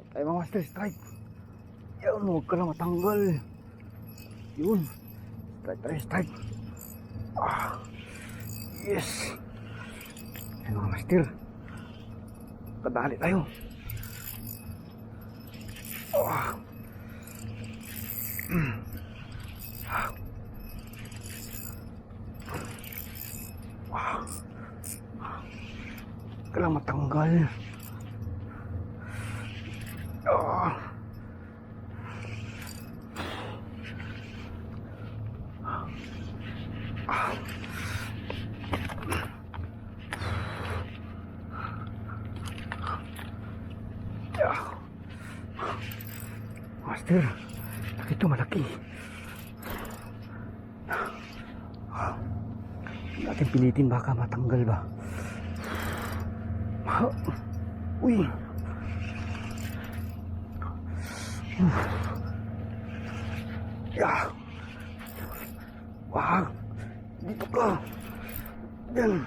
Strike tayo mga master, strike. Yun, huwag ka lang matanggal. Yun. Strike tayo, strike. Ah. Yes. Ayun mga master. Kadali tayo. Ah. Mm. Ah. Ah. Lang matanggal. Ah. Master, laki to malaki. Ah. Natin pilitin baka matanggal ba. Ah. Uy. Ya. Wag. Dito ka. Yan.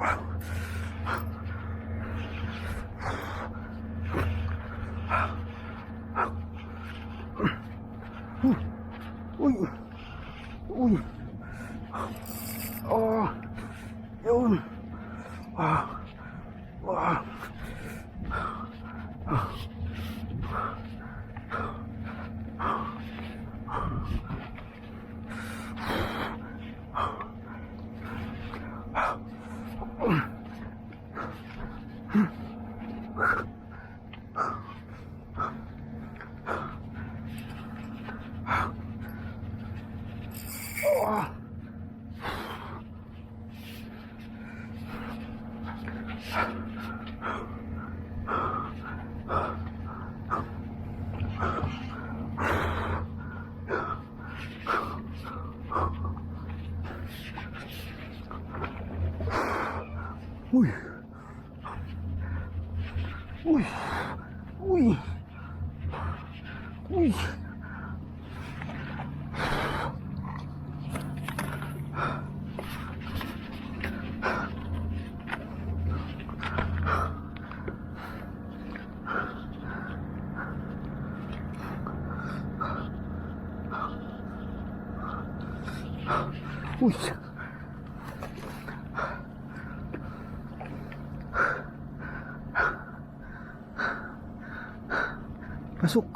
Ya. Ya. Wag. Uy. Uy. Oh. Oh. Uy. Uy. Uy. Uy. Pasok.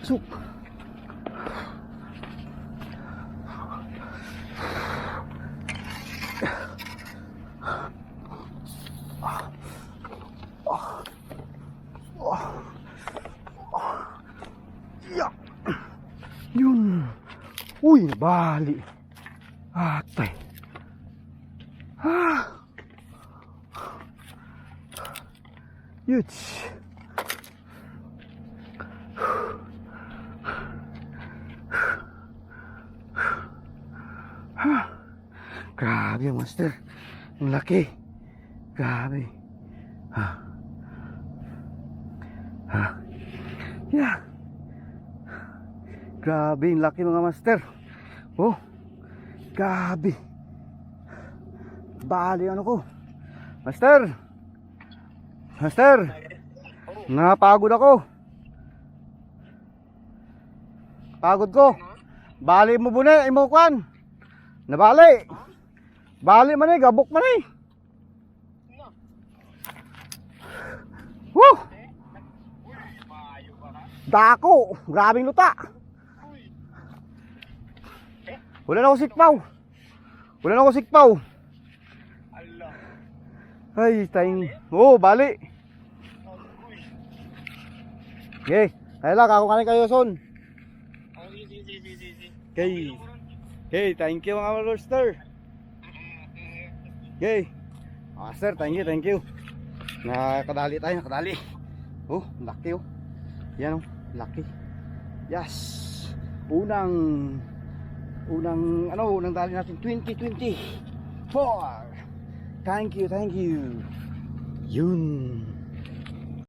Pasok. Yun. Uy, bali. Ah. Yuts. Ha. Grabe, master. Ang laki. Grabe. Ha. Ha. Yeah. Grabe, ang laki mga master. Oh. Grabe. Bali ano ko. Master. Master. Napagod ako. Pagod ko. Bali mo buna, imo kwan. Nabali. Bali man eh, gabok man eh. Woo! Dako, grabing luta. Wala na ako sikpaw. Wala na ako sikpaw. Ay, tayong... Oo, oh, bali. Okay, kaya lang, ako kanin kayo son. Okay. Okay, thank you mga lobster. Okay. Master, thank you, thank you. Nakadali tayo, nakadali. Oh, laki oh. Yan o, laki. Yes. Unang, unang, ano, unang dali natin, 2020. Four. Thank you, thank you. Yun.